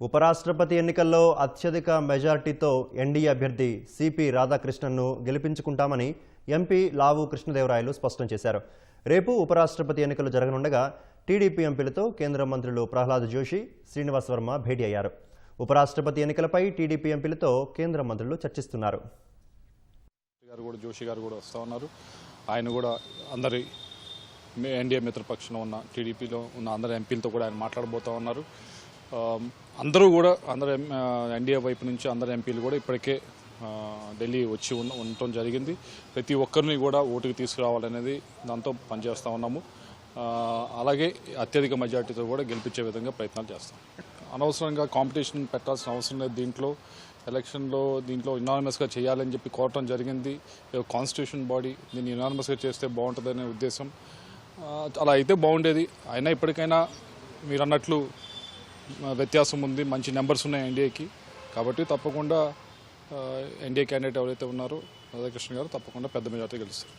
ఉపరాష్ట్రపతి ఎన్నికల్లో అత్యధిక మెజార్టీతో ఎన్డీఏ అభ్యర్థి సిపి రాధాకృష్ణన్ను గెలిపించుకుంటామని ఎంపీ లావు కృష్ణదేవరాయలు స్పష్టం చేశారు. రేపు ఉపరాష్ట్రపతి ఎన్నికలు జరగనుండగా టీడీపీ ఎంపీలతో కేంద్ర మంత్రులు ప్రహ్లాద్ జోషి శ్రీనివాస్ వర్మ భేటీ అయ్యారు. ఉపరాష్ట్రపతి ఎన్నికలపై టీడీపీ ఎంపీలతో కేంద్ర మంత్రులు చర్చిస్తున్నారు. గారు కూడా జోషి గారు కూడా వస్తూ ఉన్నారు. ఆయన కూడా అందరి ఎన్డీఏ మిత్రపక్షంలో ఉన్న టీడీపీలో ఉన్న అందరి ఎంపీలతో కూడా ఆయన మాట్లాడబోతూ ఉన్నారు. అందరూ కూడా అందరు ఎం- ఎన్డీఏ వైపు నుంచి అందరు ఎంపీలు కూడా ఇప్పటికే ఢిల్లీ వచ్చి ఉండటం జరిగింది. ప్రతి ఒక్కరిని కూడా ఓటుకు తీసుకురావాలనేది దాంతో పనిచేస్తూ ఉన్నాము. అలాగే అత్యధిక మెజార్టీతో కూడా గెలిపించే విధంగా ప్రయత్నాలు చేస్తాం. అనవసరంగా కాంపిటీషన్ పెట్టాల్సిన అవసరం లేదు దీంట్లో. ఎలక్షన్లో దీంట్లో ఇనానమస్గా చేయాలని చెప్పి కోరటం జరిగింది. కాన్స్టిట్యూషన్ బాడీ దీన్ని ఇనానమస్గా చేస్తే బాగుంటుందనే ఉద్దేశం. అలా అయితే బాగుండేది. అయినా ఇప్పటికైనా మీరు అన్నట్లు వ్యత్యాసం ఉంది. మంచి నెంబర్స్ ఉన్నాయి ఎన్డీఏకి. కాబట్టి తప్పకుండా ఎన్డీఏ క్యాండిడేట్ ఎవరైతే ఉన్నారో రాధాకృష్ణ గారు తప్పకుండా పెద్ద మెజార్టీ గెలుస్తారు.